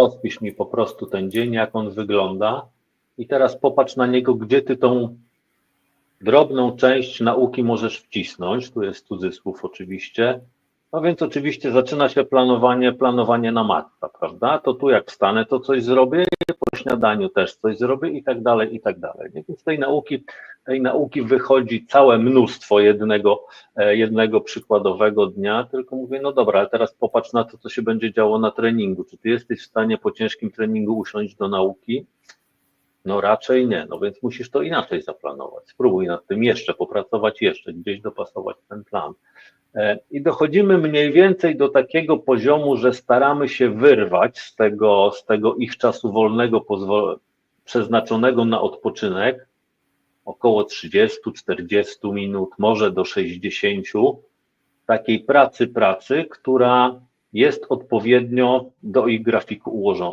rozpisz mi po prostu ten dzień, jak on wygląda i teraz popatrz na niego, gdzie ty tą drobną część nauki możesz wcisnąć, tu jest cudzysłów oczywiście, no więc oczywiście zaczyna się planowanie, planowanie na maksa, prawda? To tu jak wstanę, to coś zrobię, po śniadaniu też coś zrobię i tak dalej, i tak dalej. Więc tej nauki, tej nauki wychodzi całe mnóstwo jednego, e, jednego przykładowego dnia, tylko mówię, no dobra, ale teraz popatrz na to, co się będzie działo na treningu. Czy ty jesteś w stanie po ciężkim treningu usiąść do nauki? No raczej nie, no więc musisz to inaczej zaplanować. Spróbuj nad tym jeszcze popracować, jeszcze gdzieś dopasować ten plan. E, I dochodzimy mniej więcej do takiego poziomu, że staramy się wyrwać z tego, z tego ich czasu wolnego przeznaczonego na odpoczynek około 30-40 minut, może do 60 takiej pracy, pracy, która jest odpowiednio do ich grafiku ułożona.